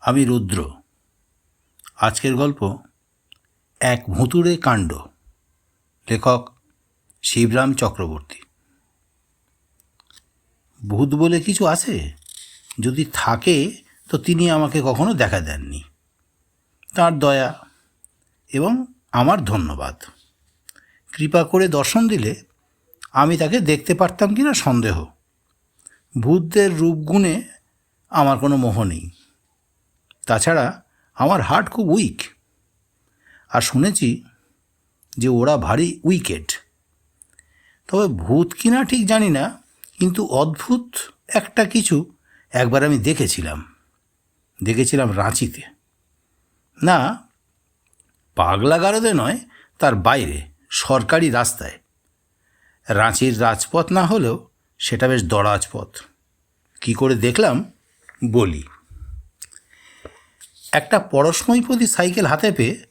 আমি রুদ্র। আজকের গল্প, এক ভুতুড়ে কাণ্ড। লেখক শিবরাম চক্রবর্তী। ভূত বলে কিছু আছে? যদি থাকে, তো তিনি আমাকে কখনো দেখা দেননি। তার দয়া এবং আমার ধন্যবাদ। কৃপা করে দর্শন দিলে আমি তাকে দেখতে পারতাম কি না সন্দেহ। ভূতদের রূপগুণে আমার কোনো মোহ নেই। তাছাড়া আমার হার্ট খুব উইক আর শুনেছি যে ওরা ভারী উইকেট তবে ভূত কিনা ঠিক জানি না, কিন্তু অদ্ভুত একটা কিছু একবার আমি দেখেছিলাম। দেখেছিলাম রাঁচিতে। না পাগলা গারদে নয়, তার বাইরে, সরকারি রাস্তায়। রাঁচির রাজপথ না হলেও সেটা বেশ দরাজ পথ কী করে দেখলাম, বলি। একটা পরশময়ীপতি সাইকেল হাতে পেয়ে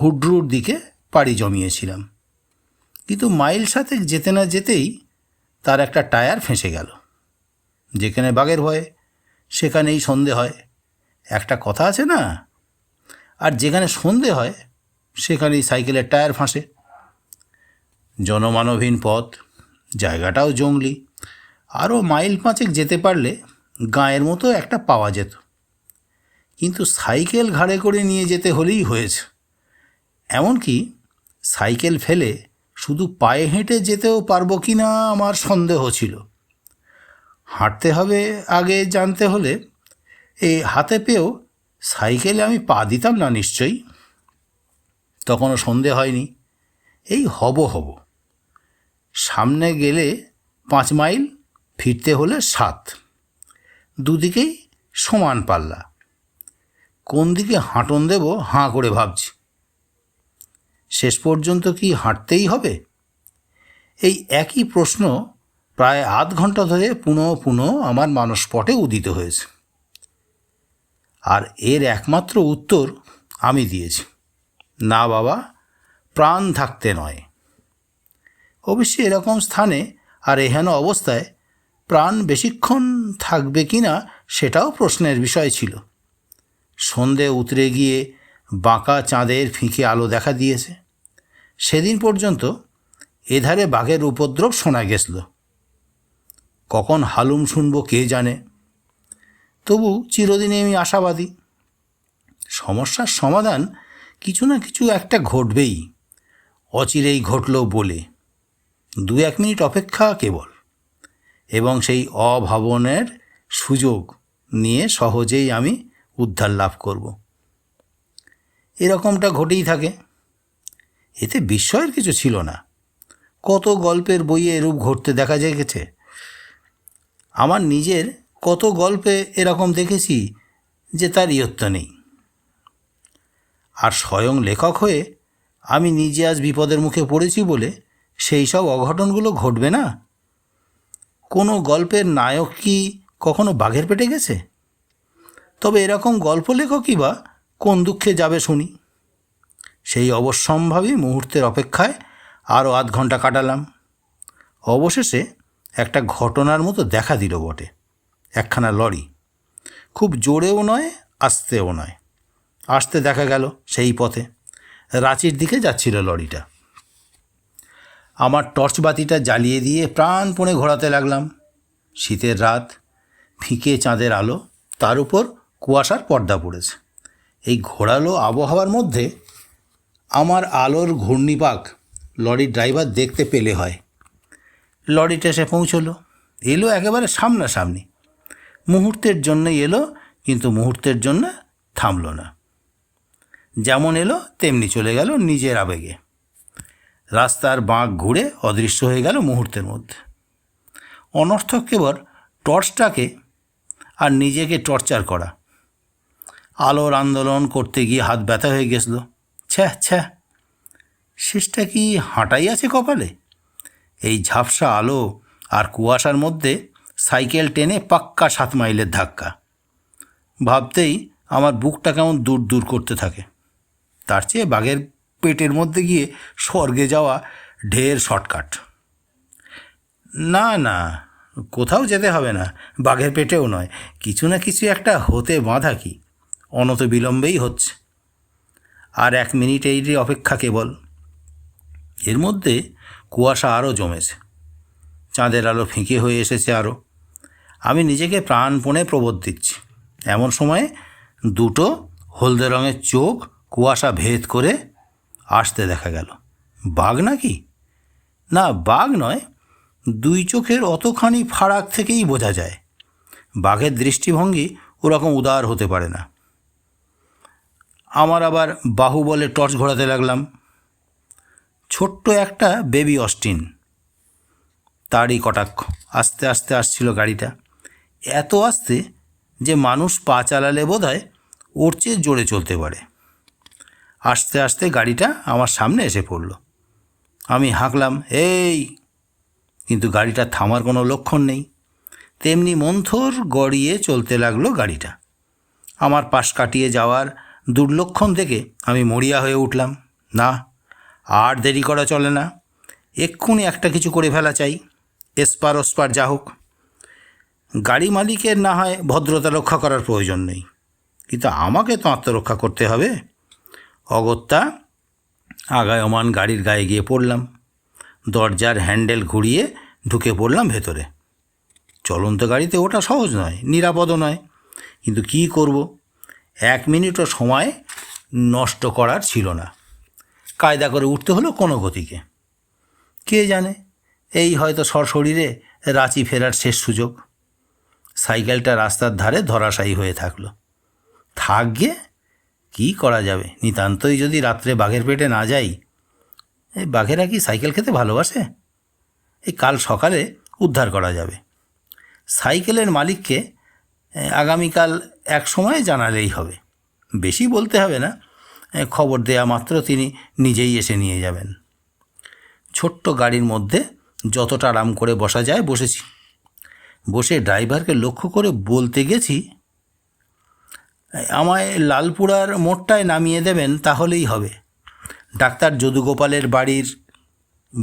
হুড্রুর দিকে পাড়ি জমিয়েছিলাম। কিন্তু মাইল সাথে যেতে না যেতেই তার একটা টায়ার ফেঁসে গেল। যেখানে বাঘের ভয়, সেখানেই সন্ধে হয়। একটা কথা আছে না? আর যেখানে সন্ধে হয়, সেখানেই সাইকেলের টায়ার ফাঁসে। জনমানবহীন পথ, জায়গাটাও জঙ্গলি। আরও মাইল পাঁচেক যেতে পারলে গাঁয়ের মতো একটা পাওয়া যেত। কিন্তু সাইকেল ঘাড়ে করে নিয়ে যেতে হলেই হয়েছে। এমনকি সাইকেল ফেলে শুধু পায়ে হেঁটে যেতেও পারব কি না আমার সন্দেহ ছিল। হাঁটতে হবে আগে জানতে হলে এই হাতে পেয়েও সাইকেলে আমি পা দিতাম না নিশ্চয়ই। তখনও সন্ধে হয়নি। এই হব হব। সামনে গেলে পাঁচ মাইল, ফিরতে হলে সাত। দুদিকেই সমান পাল্লা। কোন দিকে হাঁটন দেব, হাঁ করে ভাবছি। শেষ পর্যন্ত কি হাঁটতেই হবে? এই একই প্রশ্ন প্রায় আধ ঘণ্টা ধরে পুনঃ পুনঃ আমার মানসপটে উদিত হয়েছে। আর এর একমাত্র উত্তর আমি দিয়েছি। না বাবা, প্রাণ থাকতে নয়। অবশ্যই এরকম স্থানে আর এহেন অবস্থায় প্রাণ বেশিক্ষণ থাকবে কি না সেটাও প্রশ্নের বিষয় ছিল। সন্ধে উতরে গিয়ে বাঁকা চাঁদের ফিকে আলো দেখা দিয়েছে। সেদিন পর্যন্ত এধারে বাঘের উপদ্রব শোনা গেছিল। কখন হালুম শুনব কে জানে? তবু চিরদিনে আমি আশাবাদী। সমস্যার সমাধান কিছু না কিছু একটা ঘটবেই, অচিরেই ঘটল বলে। দু এক মিনিট অপেক্ষা কেবল, এবং সেই অভাবনের সুযোগ নিয়ে সহজেই আমি উদ্ধার লাভ করব। এরকমটা ঘটেই থাকে। এতে বিস্ময়ের কিছু ছিল না। কত গল্পের বইয়ে এরূপ ঘটতে দেখা যায় গেছে। আমার নিজের কত গল্পে এরকম দেখেছি যে তার ইয়ত্তা নেই। আর স্বয়ং লেখক হয়ে আমি নিজে আজ বিপদের মুখে পড়েছি বলে সেই সব অঘটনগুলো ঘটবে না? কোনো গল্পের নায়ক কি কখনো বাঘের পেটে গেছে? তবে এরকম গল্প লেখকই বা কোন দুঃখে যাবে শুনি। সেই অবশ্যম্ভাবী মুহূর্তের অপেক্ষায় আরও আধ ঘণ্টা কাটালাম। অবশেষে একটা ঘটনার মতো দেখা দিল বটে, একখানা লরি। খুব জোরেও নয়, আস্তেও নয়। আসতে দেখা গেল সেই পথে, রাঁচির দিকে যাচ্ছিল লরিটা। আমার টর্চ বাতিটা জ্বালিয়ে দিয়ে প্রাণপণে ঘোরাতে লাগলাম। শীতের রাত, ফিকে চাঁদের আলো, তার উপর কুয়াশার পর্দা পড়েছে। এই ঘোরালো আবহাওয়ার মধ্যে আমার আলোর ঘূর্ণিপাক লরির ড্রাইভার দেখতে পেলে হয়। লরিটা এসে পৌঁছলো। এলো একেবারে সামনাসামনি। মুহূর্তের জন্যই এলো, কিন্তু মুহূর্তের জন্য থামলো না। যেমন এলো, তেমনি চলে গেল নিজের আবেগে। রাস্তার বাঁক ঘুরে অদৃশ্য হয়ে গেল মুহূর্তের মধ্যে। অনর্থক কেবল টর্চটাকে আর নিজেকে টর্চার করা। আলোর আন্দোলন করতে গিয়ে হাত ব্যথা হয়ে গেছিল। ছ্যাঁ ছ্যাঁ শেষটা কি হাঁটাই আছে কপালে? এই ঝাপসা আলো আর কুয়াশার মধ্যে সাইকেল টেনে পাক্কা সাত মাইলের ধাক্কা। ভাবতেই আমার বুকটা কেমন দূর দূর করতে থাকে। তার চেয়ে বাঘের পেটের মধ্যে গিয়ে স্বর্গে যাওয়া ঢের শর্টকাট। না না, কোথাও যেতে হবে না, বাঘের পেটেও নয়, কিছু না কিছু একটা হতে বাঁধা কি? অনত বিলম্বেই হচ্ছে। আর এক মিনিট এই অপেক্ষা কেবল। এর মধ্যে কুয়াশা আরও জমেছে। চাঁদের আলো ফিঁকে হয়ে এসেছে আরও। আমি নিজেকে প্রাণপণে প্রবোধ দিচ্ছি। এমন সময়ে দুটো হলদে রঙের চোখ কুয়াশা ভেদ করে আসতে দেখা গেল। বাঘ নাকি? না, বাঘ নয়, দুই চোখের অতখানি ফারাক থেকেই বোঝা যায়। বাঘের দৃষ্টিভঙ্গি ওরকম উদার হতে পারে না। আমার আবার বাহু বলে টর্চ ঘোরাতে লাগলাম। ছোট্ট একটা বেবি অস্টিন। তারই কটাক্ষ। আস্তে আস্তে আসছিল গাড়িটা। এত আস্তে যে মানুষ পা চালালে বোধ হয় ওর চেয়ে জোরে চলতে পারে। আস্তে আস্তে গাড়িটা আমার সামনে এসে পড়ল। আমি হাঁকলাম, এই! কিন্তু গাড়িটা থামার কোনো লক্ষণ নেই। তেমনি মন্থর গড়িয়ে চলতে লাগল গাড়িটা। আমার পাশ কাটিয়ে যাওয়ার দুর্লক্ষণ দেখে আমি মরিয়া হয়ে উঠলাম। না, আর দেরি করা চলে না। এক্ষুনি একটা কিছু করে ফেলা চাই। এসপার ওসপার যা হোক। গাড়ি মালিকের না হয় ভদ্রতা রক্ষা করার প্রয়োজন নেই। কিন্তু আমাকে তো আত্মরক্ষা করতে হবে। অগত্যা আগায়মান গাড়ির গায়ে গিয়ে পড়লাম। দরজার হ্যান্ডেল ঘুরিয়ে ঢুকে পড়লাম ভেতরে। চলন্ত গাড়িতে ওটা সহজ নয়, নিরাপদও নয়। কিন্তু কি করব? এক মিনিটও সময় নষ্ট করার ছিল না। কায়দা করে উঠতে হলো কোনো গতিকে। কে জানে, এই হয়তো সশরীরে রাঁচি ফেরার শেষ সুযোগ। সাইকেলটা রাস্তার ধারে ধরাশায়ী হয়ে থাকল। থাকগে, কি করা যাবে? নিতান্তই যদি রাত্রে বাঘের পেটে না যাই, এই বাঘেরা কি সাইকেল খেতে ভালোবাসে? এই কাল সকালে উদ্ধার করা যাবে। সাইকেলের মালিককে আগামীকাল এক সময় জানালেই হবে। বেশি বলতে হবে না। খবর দেয়া মাত্র তিনি নিজেই এসে নিয়ে যাবেন। ছোট্ট গাড়ির মধ্যে যতটা আরাম করে বসা যায় বসেছি। বসে ড্রাইভারকে লক্ষ্য করে বলতে গেছি আমায় লালপুরার মোড়টায় নামিয়ে দেবেন, তাহলেই হবে। ডাক্তার যদুগোপালের বাড়ির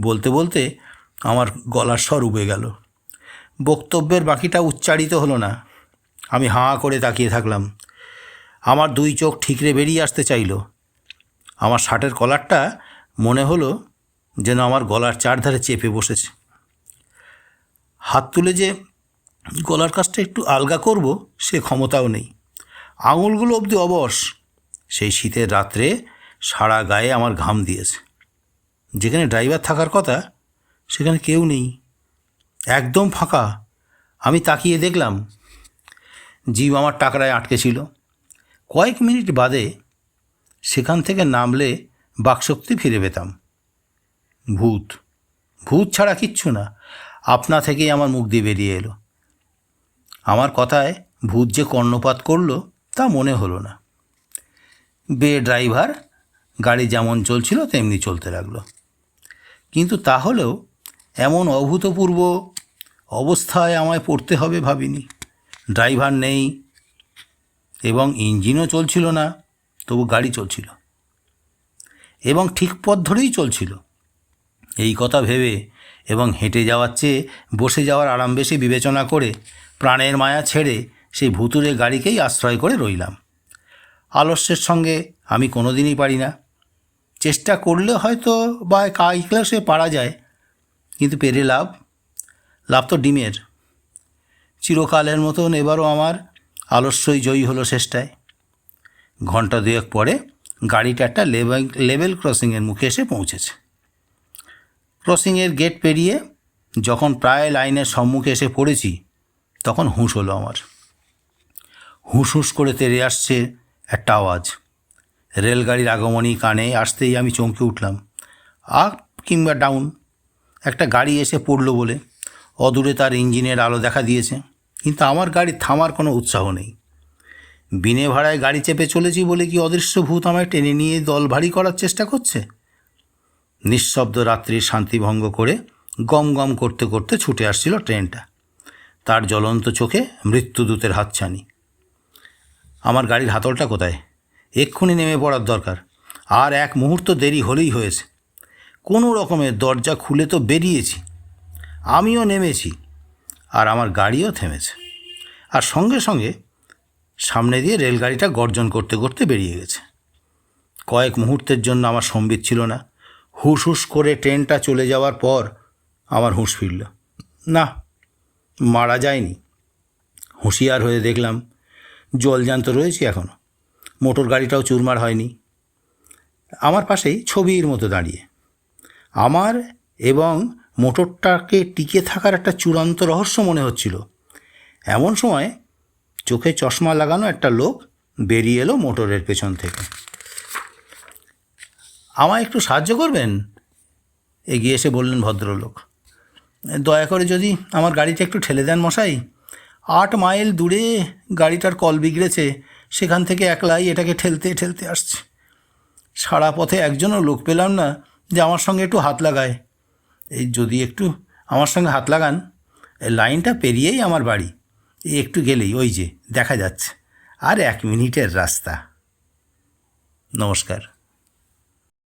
বলতে বলতে আমার গলার স্বর উবে গেল। বক্তব্যের বাকিটা উচ্চারিত হলো না। আমি হাঁ করে তাকিয়ে থাকলাম। আমার দুই চোখ ঠিকরে বেরিয়ে আসতে চাইল। আমার শার্টের কলারটা মনে হলো যেন আমার গলার চারধারে চেপে বসেছে। হাত তুলে যে গলার কাজটা একটু আলগা করব, সে ক্ষমতাও নেই। আঙুলগুলো অবধি অবশ। সেই শীতের রাত্রে সারা গায়ে আমার ঘাম দিয়েছে। যেখানে ড্রাইভার থাকার কথা, সেখানে কেউ নেই। একদম ফাঁকা। আমি তাকিয়ে দেখলাম জীব আমার টাকরায় আটকে ছিল। কয়েক মিনিট বাদে সেখান থেকে নামলে বাকশক্তি ফিরে পেতাম। ভূত ভূত ছাড়া কিচ্ছু না। আপনা থেকেই আমার মুখ দিয়ে বেরিয়ে এলো। আমার কথায় ভূত যে কর্ণপাত করল তা মনে হলো না। বে ড্রাইভার, গাড়ি যেমন চলছিল তেমনি চলতে লাগল। কিন্তু তাহলেও এমন অভূতপূর্ব অবস্থায় আমায় পড়তে হবে ভাবিনি। ড্রাইভার নেই এবং ইঞ্জিনও চলছিল না, তবু গাড়ি চলছিল। এবং ঠিক পথ ধরেই চলছিল। এই কথা ভেবে এবং হেঁটে যাওয়ার চেয়ে বসে যাওয়ার আরাম বেশি বিবেচনা করে প্রাণের মায়া ছেড়ে সেই ভুতুরে গাড়িকেই আশ্রয় করে রইলাম। আলস্যের সঙ্গে আমি কোনো দিনই পারি না। চেষ্টা করলে হয়তো বা কাই ক্লাসে পারা যায়, কিন্তু পেরে লাভ লাভ তো ডিমের। চিরকালের মতন এবারও আমার আলস্যই জয়ী হলো শেষটায়। ঘণ্টা দুয়েক পরে গাড়িটা একটা লেভেল লেভেল ক্রসিংয়ের মুখে এসে পৌঁছেছে। ক্রসিংয়ের গেট পেরিয়ে যখন প্রায় লাইনের সম্মুখে এসে পড়েছি, তখন হুঁশ হলো আমার। হুঁশ হুঁশ করে তেরে আসছে একটা আওয়াজ। রেলগাড়ির আগমনী কানে আসতেই আমি চমকে উঠলাম। আপ কিংবা ডাউন। একটা গাড়ি এসে পড়ল বলে। অদূরে তার ইঞ্জিনের আলো দেখা দিয়েছে। কিন্তু আমার গাড়ি থামার কোনো উৎসাহ নেই। বিনে ভাড়ায় গাড়ি চেপে চলেছি বলে কি অদৃশ্য ভূত আমায় টেনে নিয়ে দল ভারী করার চেষ্টা করছে? নিঃশব্দ রাত্রির শান্তিভঙ্গ করে গম গম করতে করতে ছুটে আসছিল ট্রেনটা। তার জ্বলন্ত চোখে মৃত্যুদূতের হাতছানি। আমার গাড়ির হাতলটা কোথায়? এক্ষুনি নেমে পড়ার দরকার। আর এক মুহূর্ত দেরি হলেই হয়েছে। কোনো রকমের দরজা খুলে তো বেরিয়েছি। আমিও নেমেছি। আর আমার গাড়িও থেমেছে। আর সঙ্গে সঙ্গে সামনে দিয়ে রেলগাড়িটা গর্জন করতে করতে বেরিয়ে গেছে। কয়েক মুহূর্তের জন্য আমার সম্বিত ছিল না। হুস হুস করে ট্রেনটা চলে যাওয়ার পর আমার হুঁশ ফিরল। না, মারা যায়নি। হুঁশিয়ার হয়ে দেখলাম জলজান্ত রয়েছি এখনও মোটর গাড়িটাও চুরমার হয়নি। আমার পাশেই ছবির মতো দাঁড়িয়ে। আমার এবং মোটরটাকে টিকে থাকার একটা চূড়ান্ত রহস্য মনে হচ্ছিল। এমন সময় চোখে চশমা লাগানো একটা লোক বেরিয়ে এলো মোটরের পেছন থেকে। আমায় একটু সাহায্য করবেন? এগিয়ে এসে বললেন ভদ্রলোক। দয়া করে যদি আমার গাড়িটা একটু ঠেলে দেন মশাই। আট মাইল দূরে গাড়িটার কল বিগড়েছে, সেখান থেকে একলাই এটাকে ঠেলতে ঠেলতে আসছে। সারা পথে একজনও লোক পেলাম না যে আমার সঙ্গে একটু হাত লাগায়। এই যদি একটু আমার সঙ্গে হাত লাগান, এই লাইনটা পেরিয়েই আমার বাড়ি। এই একটু গেলেই, ওই যে, দেখা যাচ্ছে। আর এক মিনিটের রাস্তা। নমস্কার।